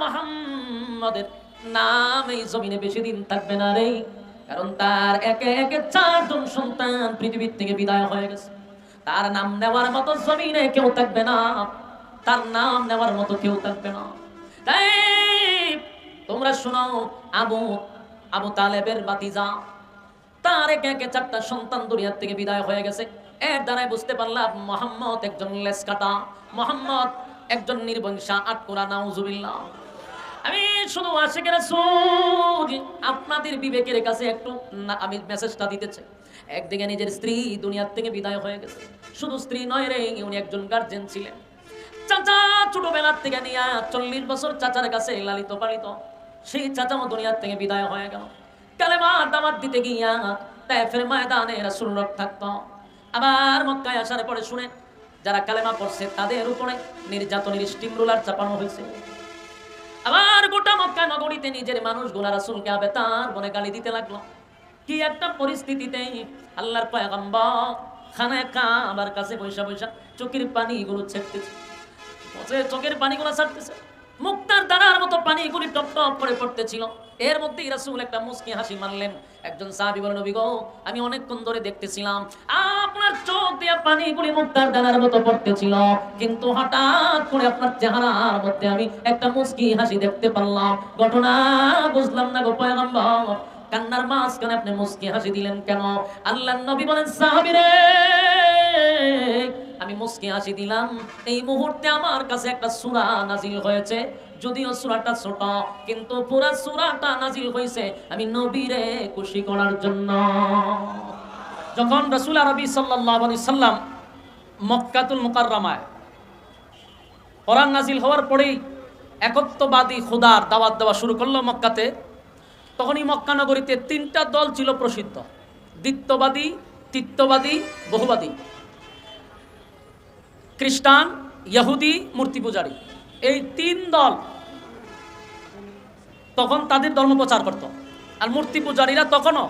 মোহাম্মদের নাম এই জমিনে বেশি দিন থাকবে না রে। কারণ তার একে একে চারজন সন্তান পৃথিবীর থেকে বিদায় হয়ে গেছে। তার নাম নেওয়ার মতো জমিনে কেউ থাকবে না। তার নাম নেওয়ার মতো কেউ থাকবে না। তাই তোমরা শোনো, আবু আবু তালেবের বাতিজা তার একে একে চারটা সন্তান দুনিয়ার থেকে বিদায় হয়ে গেছে। এর দ্বারাই বুঝতে পারলাম মোহাম্মদ একজন লেস কাটা মোহাম্মদ একজন নির্বংশা। আটকুরা নাউজুবিল্লাহ। আমি শুধু আশেকের আপনাদের বিবেকের কাছে একটু না, আমি মেসেজটা দিতেছি একদিকে নিজের স্ত্রী দুনিয়ার থেকে বিদায় হয়ে গেছে। শুধু স্ত্রী নয় রে, উনি একজন গার্জেন ছিলেন। চাচা ছোটবেলার থেকে নিয়ে চল্লিশ বছর চাচার কাছে লালিত পালিত। সেই চাচাও দুনিয়ার থেকে বিদায় হয়ে গেল। কালেমা দামাত দিতে গিয়া তাইফের ময়দানে রাসূল থাকত। আবার মক্কায় আসার পরে শুনে, যারা কালেমা পড়ছে তাদের উপরে নির্যাতনের স্টিম রোলার চাপানো হয়েছে। আবার গোটা মক্কা নগরীতে নিজের মানুষ গোলা রাসুলকে আবে তার মনে গালি দিতে লাগল। কি একটা পরিস্থিতিতে আল্লাহর পয়গম্বর খানায় কাবার কাছে বৈশা বৈশা চোখের পানিগুলো ছেড়তেছে। চোখের পানিগুলো ছাড়তেছে। মুক্তার দানার মতো পানিগুলি টপ টপ করে পড়তেছিল। এর মধ্যেই রাসূল একটা মুস্কি হাসি মারলেন একজন সাহাবী বলেন নবী গো, আমি অনেকক্ষণ ধরে দেখতেছিলাম, আপনার চোখ দিয়ে পানি পানিগুলি মুক্তার দানার মতো পড়তেছিল। কিন্তু হঠাৎ করে আপনার চেহারার মধ্যে আমি একটা মুস্কি হাসি দেখতে পারলাম। ঘটনা বুঝলাম না গো পয়গম্বর কান্নার মাঝখানে আপনি মুস্কি হাসি দিলেন কেন? আল্লাহ নবী বলেন সাহাবী রে আমি মুস্কি হাসি দিলাম। এই মুহূর্তে আমার কাছে একটা সূরা নাজিল হয়েছে। যদিও সূরাটা ছোট, কিন্তু পুরা সূরাটা নাজিল হয়েছে আমি নবীরে খুশি করার জন্য। যখন রাসূল আরবি আলাইহি সাল্লাম মক্কাতুল মুকাররমায় কোরআন নাজিল হওয়ার পরেই একত্ববাদী খোদার দাওয়াত দেওয়া শুরু করল মক্কাতে। তখনই মক্কা নগরীতে তিনটা দল ছিল প্রসিদ্ধ। দ্বিত্ববাদী, তিত্ববাদী, বহুবাদী। খ্রিস্টান, ইহুদি, মূর্তি পূজারী। এই তিন দল তখন তাদের ধর্ম প্রচার করত। আর মূর্তি পূজারীরা তখনও,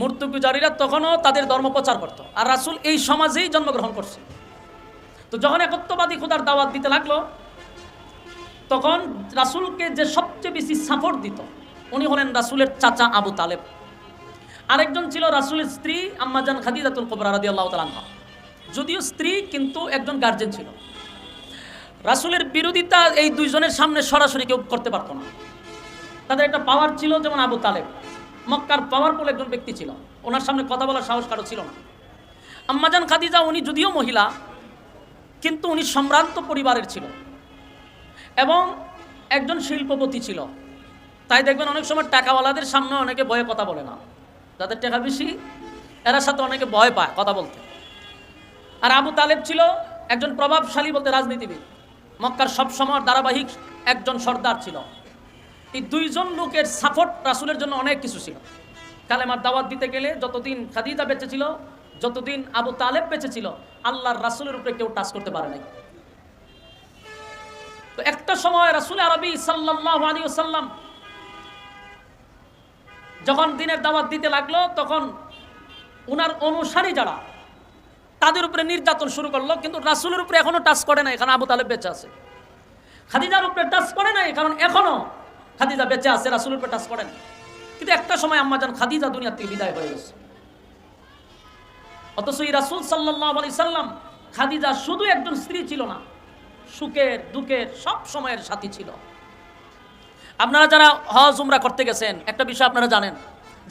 মূর্তি পূজারীরা তখনও তাদের ধর্ম প্রচার করত। আর রাসূল এই সমাজেই জন্মগ্রহণ করছে। তো যখন একত্ববাদী খোদার দাওয়াত দিতে লাগল, তখন রাসূলকে যে সবচেয়ে বেশি সাপোর্ট দিত উনি হলেন রাসুলের চাচা আবু তালেব। আরেকজন ছিল রাসূলের স্ত্রী আম্মাজান খাদিজাতুল কুবরা রাদিয়াল্লাহু তাআলা আনহা। যদিও স্ত্রী, কিন্তু একজন গার্জেন ছিল। রাসূলের বিরোধিতা এই দুইজনের সামনে সরাসরি কেউ করতে পারতো না। তাদের একটা পাওয়ার ছিল যেমন আবু তালেব। মক্কার পাওয়ারফুল একজন ব্যক্তি ছিল। ওনার সামনে কথা বলার সাহস কারও ছিল না। আম্মাজান খাদিজা উনি যদিও মহিলা, কিন্তু উনি সম্ভ্রান্ত পরিবারের ছিল। এবং একজন শিল্পপতি ছিল। তাই দেখবেন অনেক সময় টাকাওয়ালাদের সামনে অনেকে ভয়ে কথা বলে না। যাদের টাকা বেশি, এরা সাথে অনেকে ভয় পায় কথা বলতে। আর আবু তালেব ছিল একজন প্রভাবশালী বলতে রাজনীতিবিদ। মক্কার সবসময় ধারাবাহিক একজন সর্দার ছিল। এই দুইজন লোকের সাপোর্ট রাসুলের জন্য অনেক কিছু ছিল। কালেমার দাওয়াত দিতে গেলে যতদিন খাদিজা বেঁচে ছিল, যতদিন আবু তালেব বেঁচে ছিল, আল্লাহর রাসুলের উপরে কেউ টাচ করতে পারে নাই। তো একটা সময় রাসুল আরবি সাল্লাহ আলী সাল্লাম যখন দিনের দাওয়াত দিতে লাগল, তখন উনার অনুসারী যারা, তাদের উপরে নির্যাতন শুরু করল, কিন্তু রাসুলের উপরে এখনও টাচ করে নাই, কারণ আবু তালেব বেঁচে আছে। খাদিজার উপরে টাচ করে নাই, কারণ এখনও খাদিজা বেঁচে আছে, রাসুলের উপরে টাচ করে নাই। কিন্তু একটা সময় আম্মা যান খাদিজা দুনিয়ার থেকে বিদায় হয়ে গেছে। অথচ এই রাসুল সাল্লাহ আলি সাল্লাম, খাদিজা শুধু একজন স্ত্রী ছিল না, সুখের, দুঃখের সব সময়ের সাথী ছিল। আপনারা যারা হজ উমরা করতে গেছেন, একটা বিষয় আপনারা জানেন,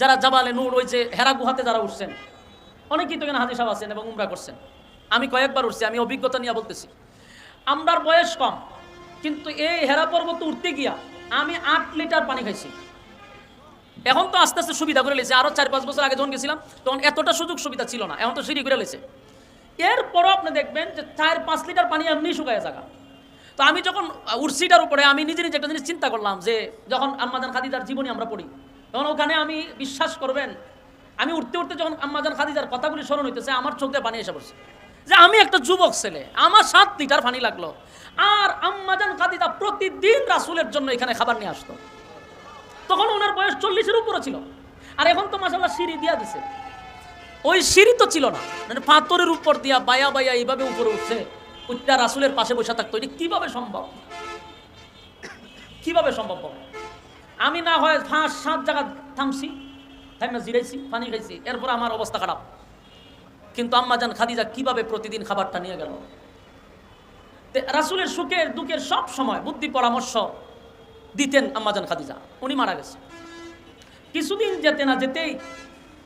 যারা জাবালে নূর, ওই যে হেরা গুহাতে যারা উঠছেন, অনেকেই তো এখানে হাজি আছেন এবং উমরা করছেন। আমি কয়েকবার উঠছি, আমি অভিজ্ঞতা নিয়ে বলতেছি। আমরার বয়স কম, কিন্তু এই হেরা পর্বত উঠতে গিয়া আমি আট লিটার পানি খাইছি। এখন তো আস্তে আস্তে সুবিধা করে লেছে আরও চার পাঁচ বছর আগে যখন গেছিলাম, তখন এতটা সুযোগ সুবিধা ছিল না, এখন তো সিঁড়ি করে লেছে এরপরও আপনি দেখবেন যে চার পাঁচ লিটার পানি এমনি শুকায় থাকা তো আমি যখন উর্সিটার উপরে আমি নিজে নিজে একটা জিনিস চিন্তা করলাম যে যখন আম্মাজান খাদিজার জীবনী আমরা পড়ি, তখন ওখানে আমি বিশ্বাস করবেন, আমি উঠতে উঠতে যখন আম্মাজান খাদিজার কথাগুলি স্মরণ হইতেছে, আমার চোখে পানি এসে পড়ছে। যে আমি একটা যুবক ছেলে, আমার সাত লিটার পানি লাগল, আর আম্মাজান খাদিজা প্রতিদিন রাসুলের জন্য এখানে খাবার নিয়ে আসতো। তখন ওনার বয়স চল্লিশের উপরে ছিল। আর এখন তো মাসাল্লাহ সিঁড়ি দিয়া দিছে। ওই সিঁড়ি তো ছিল না মানে পাথরের উপর দিয়া বায়া বায়া এইভাবে উপরে উঠছে। উঠটা রাসুলের পাশে বসে থাকতো, এটা কীভাবে সম্ভব? কীভাবে সম্ভব আমি না হয় পাঁচ সাত জায়গা থামছি, থামে জিরাইছি, পানি খাইছি, এরপর আমার অবস্থা খারাপ। কিন্তু আম্মাজান খাদিজা কীভাবে প্রতিদিন খাবারটা নিয়ে গেল? রাসুলের সুখের, দুঃখের সব সময় বুদ্ধি পরামর্শ দিতেন আম্মাজান খাদিজা, উনি মারা গেছে। কিছুদিন যেতে না যেতেই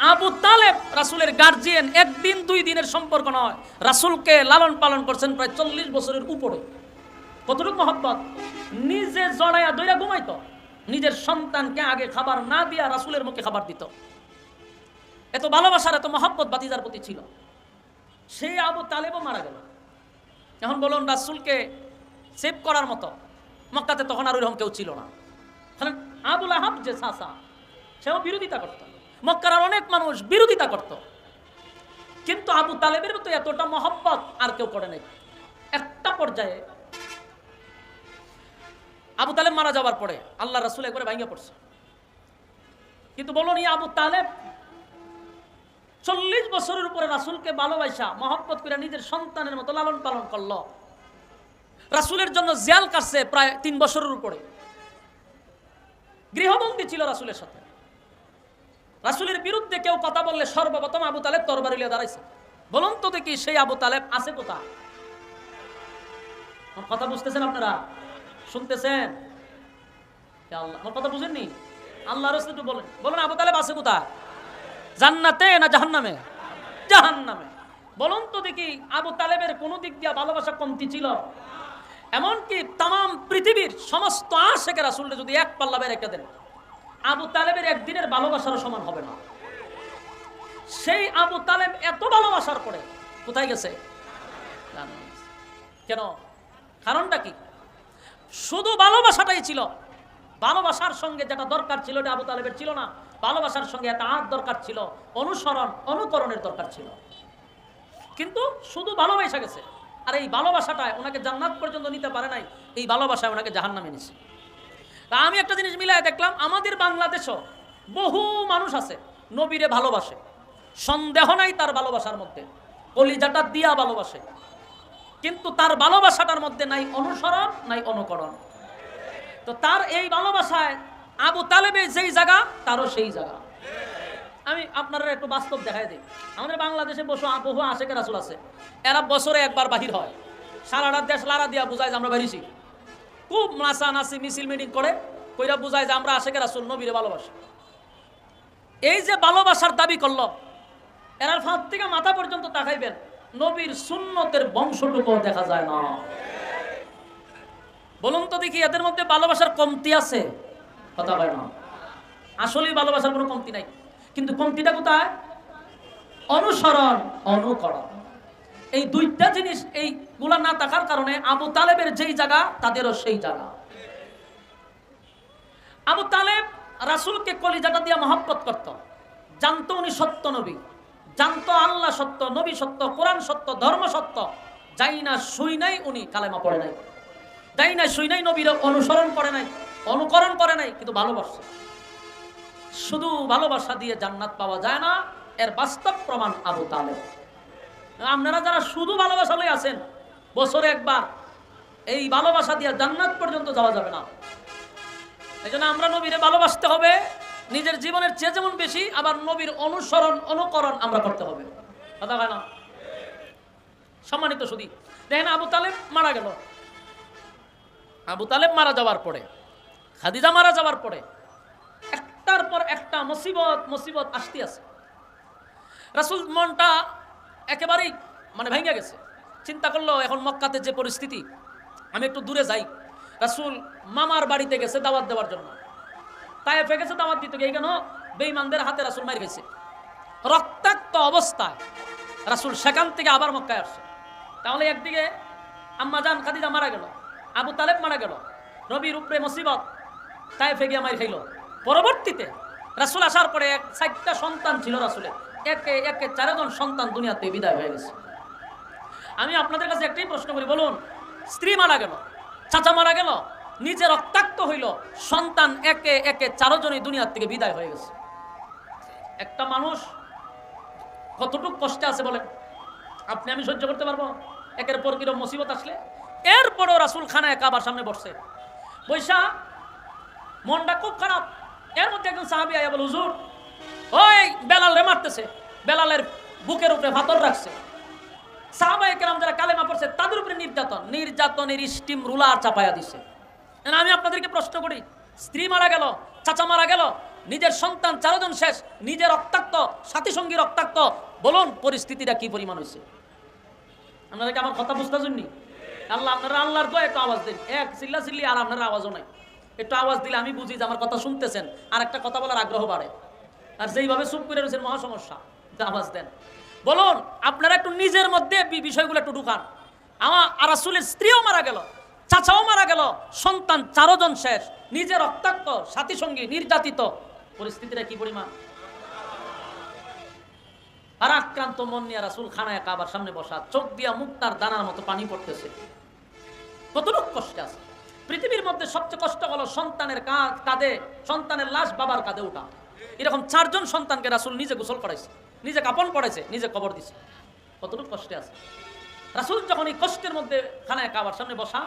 আবু তালেব রাসুলের গার্জিয়ান একদিন দুই দিনের সম্পর্ক নয়। রাসুলকে লালন পালন করছেন প্রায় চল্লিশ বছরের উপরে। কতটুকু মহব্বত? নিজে জড়াইয়া দইরা ঘুমাইতো। নিজের সন্তানকে আগে খাবার না দিয়া রাসুলের মুখে খাবার দিত। এত ভালোবাসার, এত মহব্বত বাতিজার প্রতি ছিল। সেই আবু তালেবও মারা গেল। এখন বলুন, রাসুলকে সেভ করার মতো মক্কাতে তখন আর ওইরকম কেউ ছিল না। আবুল আহাব যে সাসা সেও বিরোধিতা করত। মক্কার অনেক মানুষ বিরোধিতা করত। কিন্তু আবু তালেবের মতো এতটা মহব্বত আর কেউ করে নাই। একটা পর্যায়ে আবু তালেব মারা যাওয়ার পরে আল্লাহ রাসুল একবারে ভাঙিয়ে পড়ছে। কিন্তু বলুন এই আবু তালেব চল্লিশ বছরের উপরে রাসুলকে ভালোবাসা, মহব্বত করে নিজের সন্তানের মতো লালন পালন করল। রাসুলের জন্য জিয়াল কাটছে প্রায় তিন বছরের উপরে। গৃহবন্দী ছিল রাসুলের সাথে। রাসুলের বিরুদ্ধে কেউ কথা বললে সর্বপ্রথম আবু তালেব তরবারি লিয়ে দাঁড়াইছে। বলুন তো দেখি সেই আবু তালেব আছে কোথায়? আমার কথা বুঝতেছেন আপনারা? শুনতেছেন? আমার কথা বুঝেননি? আল্লাহ রসুল একটু বলেন। বলুন, আবু তালেব আছে কোথায়? জান্নাতে না জাহান্নামে? জাহান্নামে। বলুন তো দেখি আবু তালেবের কোন দিক দিয়ে ভালোবাসা কমতি ছিল? এমনকি তাম পৃথিবীর সমস্ত আশেকের আসলে যদি এক পাল্লা রেখে দেন। আবু তালেবের একদিনের ভালোবাসার সমান হবে না। সেই আবু তালেব এত ভালোবাসার পরে কোথায় গেছে? কেন? কারণটা কি? শুধু ভালোবাসাটাই ছিল। ভালোবাসার সঙ্গে যেটা দরকার ছিল এটা আবু তালেবের ছিল না। ভালোবাসার সঙ্গে একটা আত দরকার ছিল, অনুসরণ, অনুকরণের দরকার ছিল। কিন্তু শুধু ভালোবাসা গেছে। আর এই ভালোবাসাটায় ওনাকে জান্নাত পর্যন্ত নিতে পারে নাই, এই ভালোবাসায় ওনাকে জাহান্নামে নিছে। তা আমি একটা জিনিস মিলাই দেখলাম, আমাদের বাংলাদেশও বহু মানুষ আছে নবীরে ভালোবাসে। সন্দেহ নাই তার ভালোবাসার মধ্যে। কলিজাটা দিয়া ভালোবাসে। কিন্তু তার ভালোবাসাটার মধ্যে নাই অনুসরণ, নাই অনুকরণ। তো তার এই ভালোবাসায় আবু তালেবে যেই জায়গা, তারও সেই জায়গা। আমি আপনারা একটু বাস্তব দেখাই দিই। আমাদের বাংলাদেশে বসে, বহু আশেকের আসল আছে। এরা বছরে একবার বাহির হয়। সারাটা দেশ লারা দিয়া বুঝায় যে আমরা বেরিয়েছি। খুব নাচা নাচি মিছিল মিটিং করে, কইরা বুঝায় যে আমরা আশেকের আসল নবীরে ভালোবাসি। এই যে ভালোবাসার দাবি করল, এরার ফাঁক থেকে মাথা পর্যন্ত তাকাইবেন, নবীর সুন্নতের বংশটুকু দেখা যায় না। বলুন তো দেখি, এদের মধ্যে ভালোবাসার কমতি আছে? কথা হয় না। আসলেই ভালোবাসার কোনো কমতি নাই। কিন্তু কমতিটা কোথায়? অনুসরণ, অনুকরণ। এই দুইটা জিনিস এই গুলা না থাকার কারণে আবু তালেবের যেই জায়গা, তাদেরও সেই জায়গা। আবু তালেব রাসুলকে কলিজাটা দিয়ে মহব্বত করত। জানতো উনি সত্য নবী। জানতো আল্লাহ সত্য, নবী সত্য, কোরআন সত্য, ধর্ম সত্য। যাই না শুই নাই উনি কালেমা পড়ে নাই। যাই না শুই নাই নবীর অনুসরণ করে নাই, অনুকরণ করে নাই, কিন্তু ভালোবাসছে শুধু ভালোবাসা দিয়ে জান্নাত পাওয়া যায় না, এর বাস্তব প্রমাণ আবু তালেব। আপনারা যারা শুধু ভালোবাসা লই আছেন, বছরে একবার এই ভালোবাসা দিয়ে জান্নাত পর্যন্ত যাওয়া যাবে না। এই জন্য আমরা নবীরে ভালোবাসতে হবে, নিজের জীবনের চেয়ে যেমন বেশি, আবার নবীর অনুসরণ, অনুকরণ আমরা করতে হবে। কথা হয় না? সম্মানিত শুধু দেখেন আবু তালেব মারা গেল। আবু তালেব মারা যাওয়ার পরে, খাদিজা মারা যাওয়ার পরে, একটার পর একটা মুসিবত মুসিবত আসতে আছে। রাসুল মনটা একেবারেই মানে ভেঙে গেছে। চিন্তা করল এখন মক্কাতে যে পরিস্থিতি, আমি একটু দূরে যাই। রাসুল মামার বাড়িতে গেছে দাওয়াত দেওয়ার জন্য। তাই গেছে দাওয়াত দিতে গিয়ে কেন? বেইমানদের হাতে রাসুল মারি গেছে। রক্তাক্ত অবস্থায় রাসুল সেখান থেকে আবার মক্কায় আসছে। তাহলে একদিকে আম্মা আম্মাজান খাদিজা মারা গেল, আবু তালেব মারা গেল রবির উপরে মুসিবত তাই ফেগে মারি খাইল। পরবর্তীতে রাসুল আসার পরে এক চারটা সন্তান ছিল রাসুলের। একে একে চারজন সন্তান দুনিয়াতে বিদায় হয়ে গেছে। আমি আপনাদের কাছে একটাই প্রশ্ন করি, বলুন, স্ত্রী মারা গেল, চাচা মারা গেল, নিজে রক্তাক্ত হইল, সন্তান একে একে চারজনই দুনিয়ার থেকে বিদায় হয়ে গেছে। একটা মানুষ কতটুকু কষ্টে আছে বলেন? আপনি আমি সহ্য করতে পারব? একের পর কিরম মুসিবত আসলে? এরপরও রাসুল খানা একা আবার সামনে বসছে। বৈশা, মনটা খুব খারাপ। এর মধ্যে একজন সাহাবি আয়া বলে, হুজুর ওই বেলাল মারতেছে। বেলালের বুকের উপরে ভাতর রাখছে। সাহাবায়ে কেরাম যারা কালেমা পড়ছে, তাদের উপরে নির্যাতন। নির্যাতনের স্টিম রুলার চাপায়া দিছে। আমি আপনাদেরকে প্রশ্ন করি, স্ত্রী মারা গেল, চাচা মারা গেল, নিজের সন্তান চারজন শেষ, নিজের রক্তাক্ত সাথী সঙ্গী রক্তাক্ত, বলুন পরিস্থিতিটা কি পরিমাণ হয়েছে? আপনাদেরকে আমার কথা বুঝতে শুননি আল্লাহ আপনারা আল্লাহর দোয়া একটু আওয়াজ দিন। এক চিল্লা চিল্লি আর আপনার আওয়াজও নাই। একটু আওয়াজ দিলে আমি বুঝি যে আমার কথা শুনতেছেন। আর একটা কথা বলার আগ্রহ বাড়ে। আর যেইভাবে চুপ করে রয়েছেন, মহা সমস্যা। আওয়াজ দেন। বলুন, আপনারা একটু নিজের মধ্যে বিষয়গুলো একটু ঢুকান। আমার আর আসলের স্ত্রীও মারা গেল, চাচাও মারা গেল, সন্তান চারজন শেষ। নিজের রক্তাক্ত সাথী সঙ্গী নির্যাতিত। পরিস্থিতিটা কি পরিমাণ? আর আক্রান্ত মন নিয়ে রাসুল খানায় কাবার সামনে বসা, চোখ দিয়া মুক্তার দানার মতো পানি পড়তেছে। কতটুক কষ্ট আছে। পৃথিবীর মধ্যে সবচেয়ে কষ্ট হলো সন্তানের কা- কাঁধে, সন্তানের লাশ বাবার কাঁধে উঠা। এরকম চারজন সন্তানকে রাসুল নিজে গোসল করাইছে, নিজে কাপন পড়েছে নিজে কবর দিছে। কতটুকু কষ্টে আছে? রাসুল যখন এই কষ্টের মধ্যে খানায় কাবার সামনে বসা,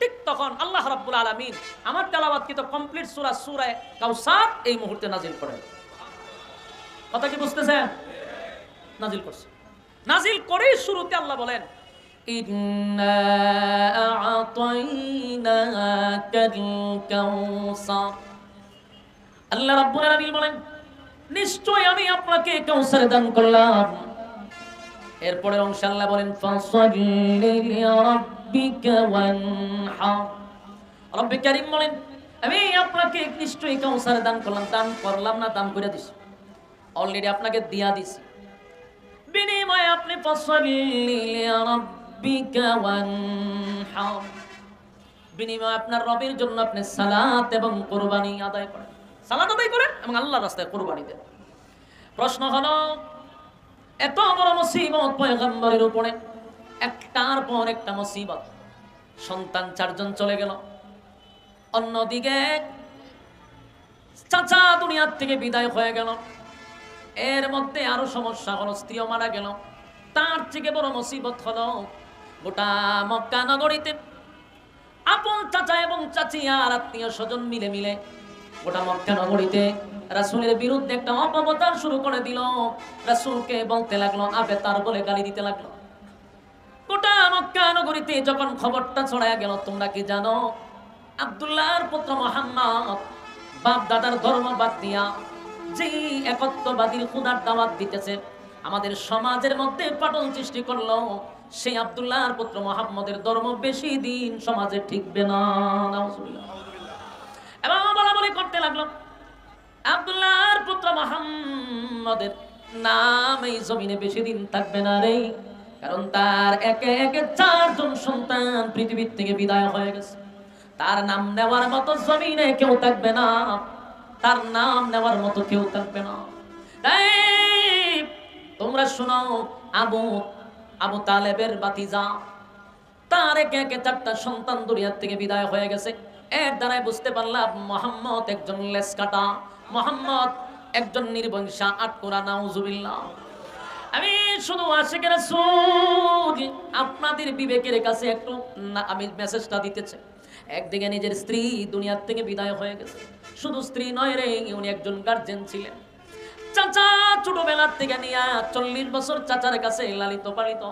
ঠিক তখন আল্লাহ রাব্বুল আলামিন আমার তেলাওয়াত কিন্তু কমপ্লিট সূরা সূরা কাউসার এই মুহূর্তে নাজিল করেন। কথা কি বুঝতেছেন? নাজিল করছে। নাজিল করেই শুরুতে আল্লাহ বলেন, ইন্না আ'তাইনাকাল কাউসার আল্লাহ রাব্বুল আলামিন বলেন নিশ্চয় আমি আপনাকে কাউসার দান করলাম। এরপরের অংশ আল্লাহ বলেন, ফাসাল্লি লিরাব্বিকা ওয়ানহার রব্বে কারীম বলেন, আমি আপনাকে নিশ্চয়ই কাউসার দান করলাম। দান করলাম না, দান করে দিছি। অলরেডি আপনাকে দিয়া দিছি। বিনিময়ে আপনি ফাসাল্লি লিরাব্বিকা ওয়ানহার বিনিময়ে আপনার রবের জন্য আপনি সালাত এবং কোরবানি আদায় করেন। সালাত আদায় করেন এবং আল্লাহর রাস্তায় কোরবানি দেন। প্রশ্ন হলো, এত বড় মুসিবত পয়গম্বরের উপরে, একটার পর একটা মুসিবত। সন্তান চারজন চলে গেল। অন্যদিকে চাচা দুনিয়ার থেকে বিদায় হয়ে গেল। এর মধ্যে আরও সমস্যা হলো, স্ত্রীও মারা গেল। তার থেকে বড় মুসিবত হলো, গোটা মক্কা নগরীতে আপন চাচা এবং চাচি আর আত্মীয় স্বজন মিলে মিলে গোটা মক্কা নগরীতে রাসূলের বিরুদ্ধে একটা অপপ্রচার শুরু করে দিল। রাসূলকে বলতে লাগল, আবে তার বলে গালি দিতে লাগল। গোটা মক্কা নগরীতে যখন খবরটা ছড়ায় গেল, তোমরা কি জানো? আব্দুল্লাহর পুত্র মোহাম্মদ, বাপ দাদার ধর্ম বাদ দিয়া যে একত্ববাদীর খুদার দাওয়াত দিতেছে, আমাদের সমাজের মধ্যে পাটল সৃষ্টি করল, সেই আব্দুল্লাহর পুত্র মোহাম্মদের ধর্ম বেশি দিন সমাজে ঠিকবে না। এবং বলা বলি করতে লাগল। আব্দুল্লাহর পুত্র মোহাম্মদের নাম এই জমিনে বেশি দিন থাকবে না রে, কারণ তার একে একে চারজন সন্তান পৃথিবীর থেকে বিদায় হয়ে গেছে। তার নাম নেওয়ার মতো জমিনে কেউ থাকবে না, তার নাম নেওয়ার মতো কেউ থাকবে না। তোমরা শোনো, আবু আবু তালেবের বাতিজা তার একে একে চারটা সন্তান দুনিয়ার থেকে বিদায় হয়ে গেছে। এর দ্বারাই বুঝতে পারলাম মোহাম্মদ একজন লেস কাটা, মোহাম্মদ একজন নির্বংশা। আটকোরা নাউজুবিল্লাহ। আমি শুধু আশেকের আপনাদের বিবেকের কাছে একটু আমি মেসেজটা দিতেছি। একদিকে নিজের স্ত্রী দুনিয়ার থেকে বিদায় হয়ে গেছে। শুধু স্ত্রী নয় রে, উনি একজন গার্জেন ছিলেন। চাচা ছোটবেলার থেকে নিয়ে চল্লিশ বছর চাচার কাছে লালিত পালিত।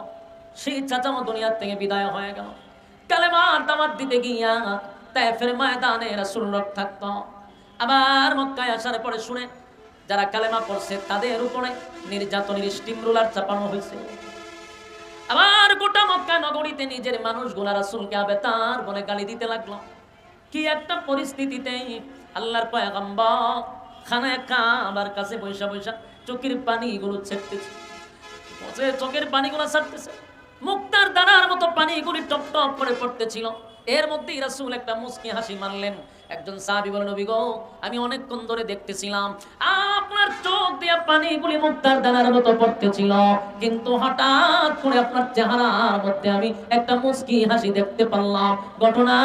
সেই চাচাও দুনিয়ার থেকে বিদায় হয়ে গেল। কালেমার দামাত দিতে গিয়া তাইফের ময়দানে রাসূল থাকতো। আবার মক্কায় আসার পরে শুনে যারা কালেমা পড়ছে তাদের উপরে নির্যাতনের স্টিম রোলার চাপানো হয়েছে। আবার গোটা মক্কা নগরীতে নিজের মানুষগুলা রাসূলকে আবে তার বলে গালি দিতে লাগল। কি একটা পরিস্থিতিতে আল্লাহর পয়গম্বর খানায় কাবার কাছে বৈশা বৈশা চোখের পানিগুলো ছেড়তেছে। চোখের পানিগুলো ছাড়তেছে। মুক্তার দানার মতো পানিগুলি টপ টপ করে পড়তেছিল। এর মধ্যেই রাসূল একটা মুস্কি হাসি মারলেন। একজন সাহাবী বলেন নবী গো, আমি অনেকক্ষণ ধরে দেখতেছিলাম, আপনার চোখ দিয়ে পানিগুলি মুক্তার দানার মতো পড়তেছিল। কিন্তু হঠাৎ করে আপনার চেহারার মধ্যে আমি একটা মুস্কি হাসি দেখতে পারলাম। ঘটনা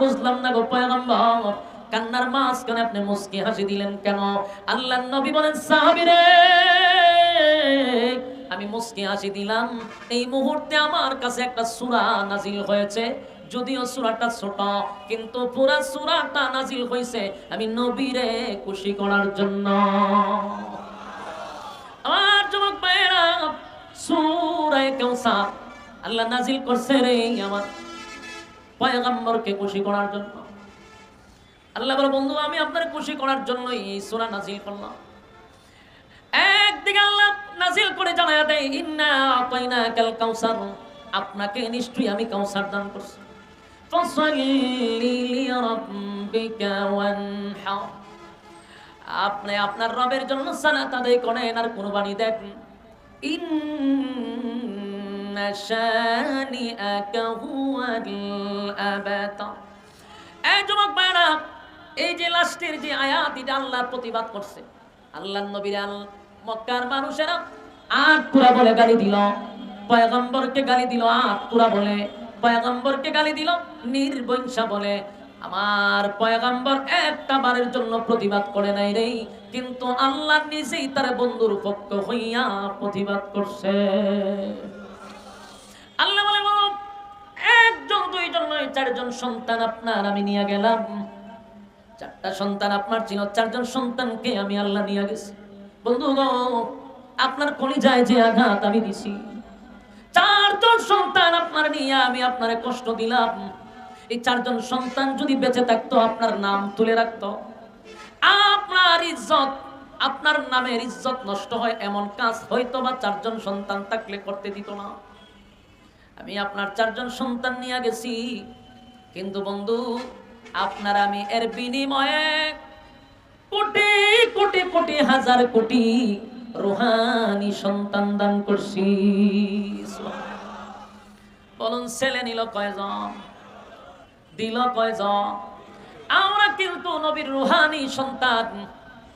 বুঝলাম না গো পয়গম্বর, কান্নার মাঝখানে আপনি মুস্কি হাসি দিলেন কেন? আল্লাহ নবী বলেন, সাহাবী রে, আমি মুস্কি হাসি দিলাম। এই মুহূর্তে আমার কাছে একটা সুরা নাজিল হয়েছে। যদিও সূরাটা ছোট, কিন্তু পুরা সূরাটা নাজিল হইছে আমি নবীরে খুশি করার জন্য। আমার যুবক ভাইয়েরা, সূরায়ে কাউসার আল্লাহ নাজিল করছে রে আমার পয়গম্বরকে খুশি করার জন্য। আল্লাহ বলে, বন্ধু, আমি আপনার খুশি করার জন্য এই সূরা নাজিল করলাম। একদিকে আল্লাহ নাজিল করে জানায়া দেয়, ইন্না আপনাকে নিশ্চয়ই আমি কাউসার দান করছি। আপনি আপনার রবের জন্য সালাত আদায় করেন আর কুরবানি দেন। এই যে লাস্টের যে আয়াত, এটা আল্লাহর প্রতিবাদ করছে। আল্লাহর নবীর মক্কার মানুষেরা আট পুরা বলে গালি দিল। পয়গম্বরকে গালি দিল, আট পুরা বলে পয়গম্বরকে গালি দিল, নির্বংশা বলে, আমার পয়গম্বর একটা বারের জন্য প্রতিবাদ করে নাই রে, কিন্তু আল্লাহ নিজেই তার বন্ধুর পক্ষ হইয়া প্রতিবাদ করছে। আল্লাহ বলে একজন, দুইজন নয়, চারজন সন্তান আপনার, আমি নিয়ে গেলাম। চারটা সন্তান আপনার ছিল, চারজন সন্তানকে আমি আল্লাহ নিয়ে গেছি। বন্ধু আপনার কলিজায় যে আঘাত আমি দিছি। চারজন সন্তান আপনার নিয়ে আমি আপনার কষ্ট দিলাম। এই চারজন সন্তান যদি বেঁচে থাকতো, আপনার নাম তুলে রাখতো। আপনার ইজ্জত, আপনার নামের ইজ্জত নষ্ট হয় এমন কাজ হয়তো বা চারজন সন্তান থাকলে করতে দিত না। আমি আপনার চারজন সন্তান নিয়ে গেছি। কিন্তু বন্ধু, আপনার আমি এর বিনিময়ে কোটি কোটি কোটি, হাজার কোটি রুহানি সন্তান দান করছি। বলুন, ছেলে নিল কয়জন? দিল কয়জন? আমরা কিন্তু নবীর রুহানি সন্তান।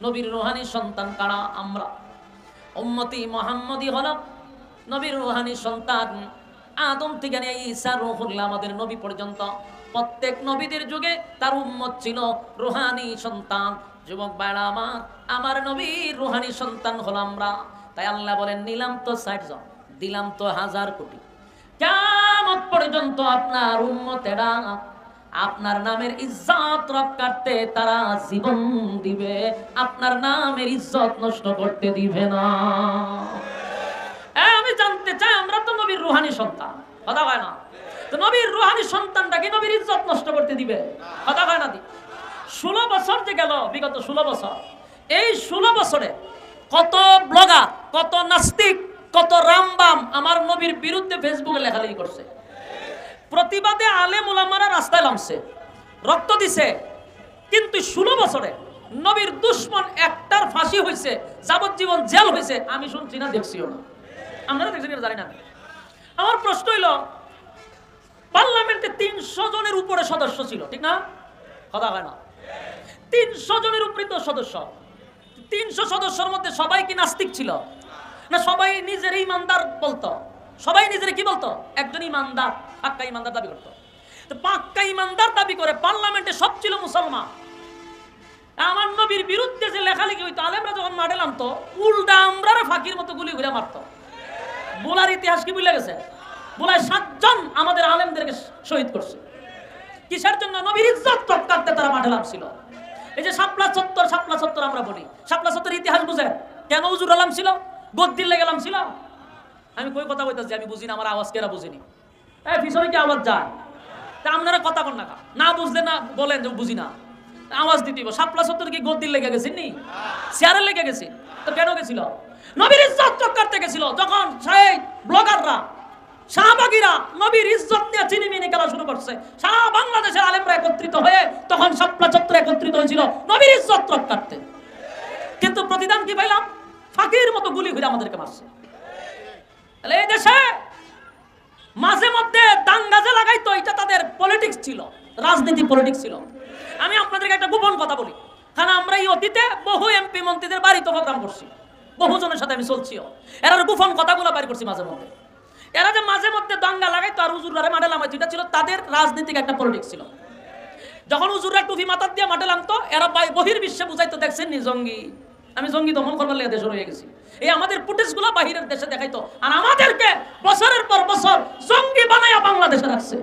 নবীর রুহানি সন্তান কারা? আমরা। উম্মতি মোহাম্মদী হল নবীর রুহানি সন্তান। আদম থেকে নিয়ে ঈসা রুহুল্লাহ আমাদের নবী পর্যন্ত। প্রত্যেক নবীদের যুগে তার উম্মত ছিল রুহানি সন্তান। যুবক বাইরা আমার আমার নবীর রুহানি সন্তান হল আমরা। তাই আল্লাহ বলেন, নিলাম তো ষাট জন, দিলাম তো হাজার কোটি। কেমন পর্যন্ত আপনার উম্মতেরা আপনার নামের ইজ্জত রক্ষার্থে তারা জীবন দিবে। আপনার নামের ইজ্জত নষ্ট করতে দিবে না। আমি জানতে চাই, আমরা তো নবীর রুহানি সন্তান, কথা হয় না? নবীর রুহানি সন্তানটাকে নবীর ইজ্জত নষ্ট করতে দিবে? কথা হয় না ষোলো বছর যে গেল, বিগত ষোলো বছর। এই ষোলো বছরে কত ব্লগার, কত নাস্তিক, কত রামবাম আমার নবীর বিরুদ্ধে ফেসবুকে লেখালেখি করছে। প্রতিবাদে আলেম ওলামারা রাস্তায় নামছে, রক্ত দিছে। কিন্তু ষোলো বছরে নবীর দুশ্মন একটার ফাঁসি হয়েছে যাবজ্জীবন জেল হয়েছে আমি শুনছি না, দেখছিও না। আপনারা দেখছেন এটা জানি না। আমার প্রশ্ন হইল, পার্লামেন্টে তিনশো জনের উপরে সদস্য ছিল, ঠিক না? কথা হয় না। তিনশো জনের উপরে তো সদস্য। তিনশো সদস্যের মধ্যে সবাই কি নাস্তিক ছিল? না সবাই নিজের ইমানদার বলতো? সবাই নিজের কি বলতো? একজন ইমানদার, পাক্কা ইমানদার দাবি করতো। পাক্কা ইমানদার দাবি করে পার্লামেন্টে সব ছিল মুসলমান। আমার নবীর বিরুদ্ধে যে লেখালেখি হইতো, আলেমরা যখন মাঠে নামতো, উল্টা আমরা ফাঁকির মতো গুলি ঘুরে মারতো। বোলার ইতিহাস কি ভুলে গেছে? বোলায় সাতজন আমাদের আলেমদেরকে শহীদ করছে। কিসের জন্য? নবীর ইজ্জত রক্ষার্থে তারা মাঠে নামছিল। এই যে শাপলা চত্বর শাপলা চত্বর আমরা বলি। শাপলা চত্বর ইতিহাস বুঝেন? কেন উজুর আলাম ছিল? গদ্দিল্লে গেলাম ছিল? আমি কই কথা কইতাছি? আমি বুঝি না আমার আওয়াজ কেরা বুঝিনি? এই পিছনে কি আওয়াজ যায়? তা আপনারা কথা কন না? না বুঝলে না বলেন যে বুঝি না। আওয়াজ দিতে শাপলা চত্বর কি গদ্দির লেগে গেছেন নি? চেয়ারে লেগে গেছে? তো কেন গেছিল? নবীর ইজ্জত রক্ষার্থে গেছিল। যখন সেই ব্লগাররা শাহবাগীরা নবীর ইজ্জত নিয়ে চিনিমিনি খেলা শুরু করছে। সারা বাংলাদেশের আলেমরা একত্রিত হয়ে তখন শাপলা চত্বর একত্রিত হয়েছিল নবীর ইজ্জত রক্ষার্থে। কিন্তু প্রতিদান কি পাইলাম? ফাঁকির মতো গুলি ঘুরে আমাদেরকে মারছে। তাহলে এই দেশে মাঝে মধ্যে দাঙ্গা যে লাগাইতো, এটা তাদের পলিটিক্স ছিল, রাজনীতি পলিটিক্স ছিল। আমি আপনাদেরকে একটা গোপন কথা বলি। কারণ আমরা এই অতীতে বহু এমপি মন্ত্রীদের বাড়িতে প্রোগ্রাম করছি। বহুজনের সাথে আমি চলছিও। এরা গোপন কথাগুলো বাইর করছি মাঝে মধ্যে। এরা যে মাঝে মধ্যে দাঙ্গা লাগাইতো আর হুজুরারে মাঠে লামাইতো এটা ছিল তাদের রাজনীতিক একটা পলিটিক্স ছিল। যখন হুজুররা টুপি মাথার দিয়ে মাঠে নামতো, এরা বাই- বহির্বিশ্বে বুঝাইতো, দেখছেন নি জঙ্গি? আমি জঙ্গি দমন করবার লেগে দেশে রয়ে গেছি। এই আমাদের ফুটেজগুলো বাহিরের দেশে দেখাইতো। আর আমাদেরকে বছরের পর বছর জঙ্গি বানাইয়া বাংলাদেশে রাখছে।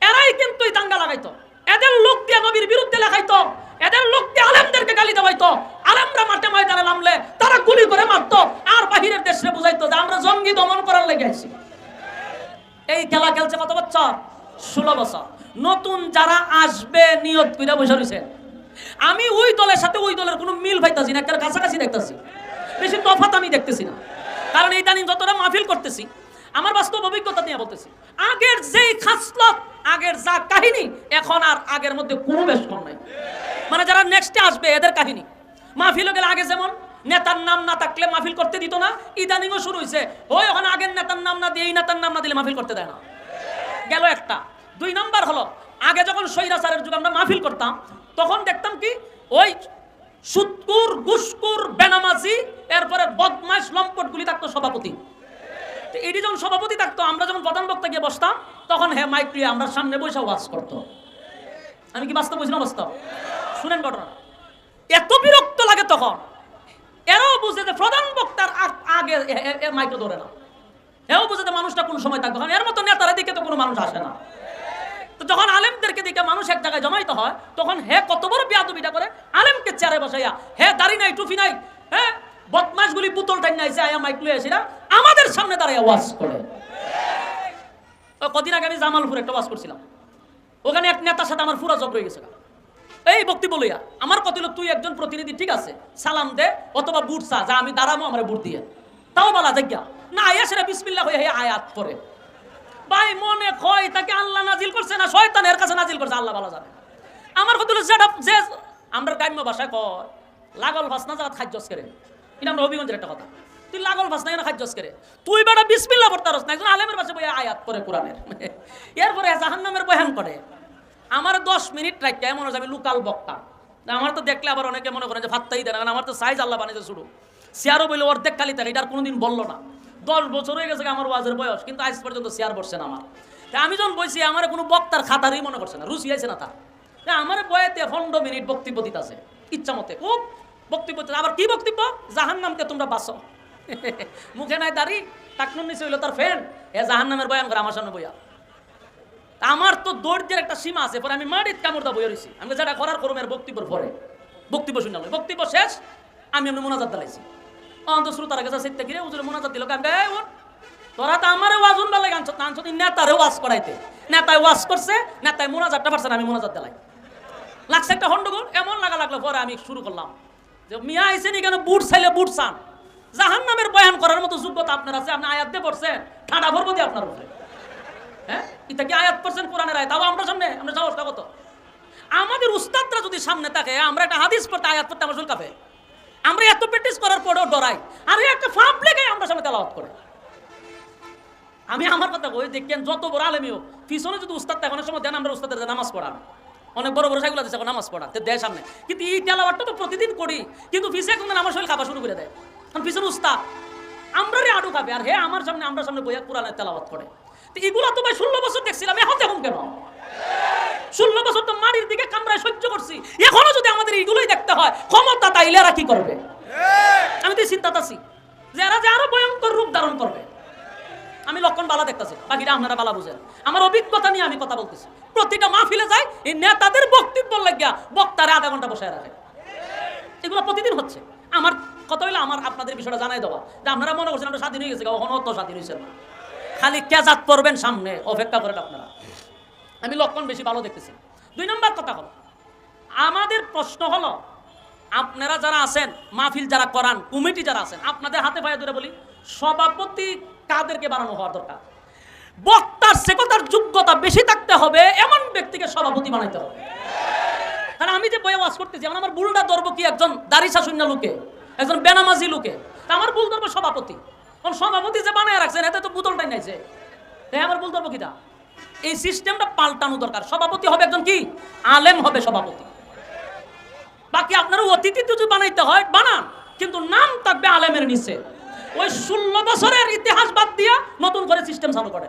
এরাই কিন্তু দাঙ্গা লাগাইতো। এদের লোক দিয়ে নবীর বিরুদ্ধে লেখাইতো এদের লোক দিয়ে আলেমদেরকে গালি দেওয়াইতো। আলেমরা মাঠে ময়দানে নামলে তারা গুলি করে মারতো। আর বাহিরের দেশে বুঝাইতো যে আমরা জঙ্গি দমন করার লেগে আছি এই খেলা খেলছে কত বছর? ষোলো বছর। নতুন যারা আসবে নিয়ত করে বসে রয়েছে আমি ওই দলের সাথে ওই দলের কোনো মিল পাইতাছি না একটা কাছাকাছি দেখতেছি। বেশি তফাত আমি দেখতেছি না। কারণ এই দানি যতটা মাহফিল করতেছি আমার বাস্তব অভিজ্ঞতা নিয়ে বলতেছি। আগের যেই খাসলত, আগের যা কাহিনী, এখন আর আগের মধ্যে কোনো বেশ নাই। মানে যারা নেক্সটে আসবে, এদের কাহিনী। মাহফিল গেলে আগে যেমন, নেতার নাম না থাকলে মাহফিল করতে দিত না, ইদানিংও শুরু হয়েছে ওই ওখানে আগের নেতার নাম না দিয়ে এই নেতার নাম না দিলে মাহফিল করতে দেয় না। গেল একটা। দুই নাম্বার হলো, আগে যখন সৈরাচারের যুগে আমরা মাহফিল করতাম, তখন দেখতাম কি, ওই সুৎকুর, গুসকুর, বেনামাজি, এরপরে বদমাস লম্পটগুলি থাকতো সভাপতি। তো এটি যখন সভাপতি থাকতো, আমরা যখন প্রধান বক্তা গিয়ে বসতাম, তখন হ্যাঁ মাইক দিয়ে আমরা সামনে বসে ওয়াজ করতো। আমি কি বাস্তব বুঝলাম বাস্তব? শুনেন ঘটনা এত বিরক্ত লাগে তখন। এরাও বুঝে যে প্রধান বক্তার আগ- মাইকে ধরে না এও বুঝে যে মানুষটা কোন সময় থাকবে। এর মতো নেতারা দিকে তো কোনো মানুষ আসে না। তো যখন আলেমদেরকে দিকে মানুষ এক জায়গায় জমাইতে হয়, তখন হে কত বড় বিয়াদবিটা করে, আলেমকে চেয়ারে বসাইয়া, হে দাড়ি নাই, টুপি নাই হ্যাঁ পুতল নাইছে আয়া মাইক লয়ে আসিরা আমাদের সামনে দাঁড়াইয়া ওয়াজ করে। কদিন আগে আমি জামালপুর একটা ওয়াজ করছিলাম। ওখানে এক নেতার সাথে আমার ফুরা জব রয়ে গেছে এই বক্তব্য লইয়া আমার কত তুই একজন প্রতিনিধি, ঠিক আছে? সালাম দে, অথবা বুট চা, যা আমি দাঁড়াবো আমার বুট দিয়ে। তাও বলা যাজ্ঞা না, আয়া সেটা বিসমিল্লাহ হয়ে আয়াত পরে ভাই, মনে কয় তাকে আল্লাহ নাজিল করছে না শয়তানের কাছে নাজিল করছে, আল্লাহ ভালো জানে। আমার কত যেটা যে আমরা গ্রাম্য ভাষায় কয়, লাগল ভাস না যারা খাদ্যস করে এটা আমরা হবিগঞ্জের একটা কথা। তুই লাগল ভাস না কেন খাদ্যস করে তুই বেটা বিসমিল্লাহ পড়তে পারস না একজন আলেমের ভাষায় বই আয়াত পরে কোরআনের। এরপরে জাহান্নামের বয়ান করে। আমার দশ মিনিট রাখতে মনে হচ্ছে আমি লোকাল বক্তা। না, আমার তো দেখলে আবার অনেকে মনে করেন যে ভাত্তাই দেয় না আমার তো সাইজ আল্লাহ বানিয়েছে শুরু চেয়ারও বললে অর্ধেক কালি থাকে এটা আর কোনোদিন বলল না। দশ বছর হয়ে গেছে আমার ওয়াজের বয়স কিন্তু আজ পর্যন্ত চেয়ার বসছে না আমার। তা আমি যখন বলছি আমার কোনো বক্তার খাতারই মনে করছে না রুচি আছে না তার। আমার বয়েতে পনেরো মিনিট বক্তব্য দিতেছে ইচ্ছা মতে। খুব বক্তব্য। আবার কি বক্তব্য? জাহান নামকে তোমরা বাঁচো মুখে নাই দাড়ি, টাকনুর নিচে হইল তার ফ্যান। এ জাহান নামের বয়ান করে আমার সামনে বইয়া। আমার তো দৈর্যের একটা সীমা আছে, পরে আমি মাটির কামড় দা বইয়া রয়েছি আমি যেটা করার করুম এর বক্তব্যের পরে। বক্তব্য শুনলাম বক্তব্য শেষ, আমি এমনি মোনাজাত দালাইছি। অন্ত শ্রোতার কাছে সিটতে গিয়ে উজুরে মোনাজাত দিল আমি ওর তোরা তো আমারে ওয়াজ উনবার লাগে আনছ আনছ নেতারে ওয়াজ করাইতে। নেতায় ওয়াজ করছে, নেতায় মোনাজাতটা পারছে না, আমি মোনাজাত দিলাই। লাগছে একটা হন্ডগোল এমন লাগা লাগল, পরে আমি শুরু করলাম। যে মিয়া আইসেন এখানে বুট চাইলে বুট চান। জাহান নামের বয়ান করার মতো যোগ্যতা আপনার আছে, আপনি আয়াত দিয়ে পড়ছেন, ঠাডা ভরবো দিয়ে আপনার উপরে। হ্যাঁ? এটা কি আয়াত পড়ছেন কোরআনের আয়াত? তাও আমরা সামনে, আমরা সাহসটা কত আমাদের উস্তাদরা যদি সামনে থাকে, আমরা একটা হাদিস পড়তে, আয়াত পড়তে আমার চুল আমরা এত প্র্যাকটিস করার পরেও ডরাই। আর একটা ফাঁপ লেগে আমরা সামনে তেলাওয়াত করে। আমি আমার কথা কই, দেখেন যত বড় আলেমিও পিছনে যদি উস্তাদ থাকে, অনেক সময় দেন, আমরা উস্তাদের নামাজ পড়ান। অনেক বড় বড় সাইগুলো আছে নামাজ পড়া তো দেয় সামনে। কিন্তু এই তেলাওয়াতটা তো প্রতিদিন করি কিন্তু পিছে এখন আমার শরীর খাবার শুরু করে দেয়। কারণ পিছনে উস্তাদ আমরা রে আডু খাবে আর হে আমার সামনে আমরা সামনে বইয়া কোরআনের তেলাওয়াত করে। তো এগুলো তো ভাই ষোলো বছর দেখছিলাম এখন দেখুন কেন? ষোলো বছর তো মাটির দিকে কামড়ায় সহ্য করছি এখনও যদি আমাদের এইগুলোই দেখতে হয় ক্ষমতা তাইলে এরা কি করবে? আমি তো চিন্তাতে আছি যে এরা যে আরও ভয়ঙ্কর রূপ ধারণ করবে। আমি লক্ষণ বালা দেখতেছি, বাকিটা আপনারা বালা বুঝেন। আমার অভিজ্ঞতা নিয়ে আমি কথা বলতেছি। প্রতিটা মাহফিলে যায় এই নেতাদের বক্তব্য লাগিয়া বক্তারে আধা ঘণ্টা বসায় রাখে। এগুলো প্রতিদিন হচ্ছে। আমার কথা হইল, আমার আপনাদের বিষয়টা জানাই দেওয়া। যে আপনারা মনে করছেন আমরা স্বাধীন হয়ে গেছে, কখনো অত স্বাধীন হয়েছে না। খালি কেজাত করবেন সামনে, অপেক্ষা করেন আপনারা। আমি লক্ষণ বেশি ভালো দেখতেছি। দুই নম্বর কথা হলো, আমাদের প্রশ্ন হলো, আপনারা যারা আছেন, মাহফিল যারা করান, কমিটি যারা আছেন, আপনাদের হাতে পায়ে ধরে বলি, সভাপতি কাদেরকে বানানো হওয়ার দরকার। বক্তার সেকতার যোগ্যতা বেশি থাকতে হবে, এমন ব্যক্তিকে সভাপতি বানাইতে হবে। কারণ আমি যে বয়ে ওয়াজ করতেছি, আমার বুলটা ধরবো কি একজন দাড়ি শাসুন্য লোকে, একজন বেনামাজি লোকে? আমার বুল ধরবো সভাপতি। কোন সভাপতি যে বানায় রাখছেন, এতে তো বুতলটাই নাইছে তাই আমার বুল ধরবো কিটা? এই সিস্টেমটা পাল্টানো দরকার। সভাপতি হবে একজন কি? আলেম হবে সভাপতি। বাকি আপনারা অতিথি যদি বানাইতে হয়, বানান। কিন্তু নাম থাকবে আলেমের নিচে। ওই ষোলো বছরের ইতিহাস বাদ দিয়া নতুন করে সিস্টেম চালু করে।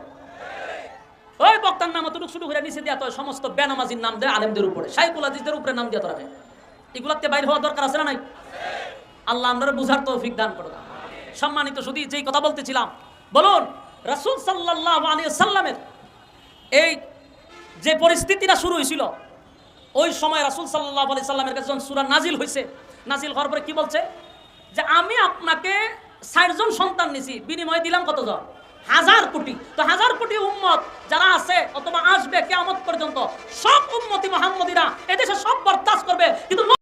ওই বক্তার নাম অতটুকু শুরু করে নিচে দেওয়া তো সমস্ত বেনামাজির নাম দেয় আলেমদের উপরে সাইকুল আজিজদের উপরে নাম দিয়ে তোরা এগুলোতে বাইরে হওয়া দরকার আছে না নাই? আল্লাহ আমরা বুঝার তৌফিক দান করো সম্মানিত শুধু যেই কথা বলতেছিলাম, বলুন, রাসূল সাল্লাল্লাহু আলাইহি সাল্লামের এই যে পরিস্থিতিটা শুরু হয়েছিল, ওই সময় রাসুল সাল্লাহ আলি সাল্লামের কাছে যখন সুরা নাজিল হয়েছে নাজিল হওয়ার পরে কি বলছে? যে আমি আপনাকে ষাটজন সন্তান নিছি, বিনিময় দিলাম কতজন? হাজার কোটি। তো হাজার কোটি উম্মত যারা আছে অথবা আসবে কেমন পর্যন্ত, সব উম্মতি মোহাম্মদীরা এদেশে সব বরদাস্ত করবে। কিন্তু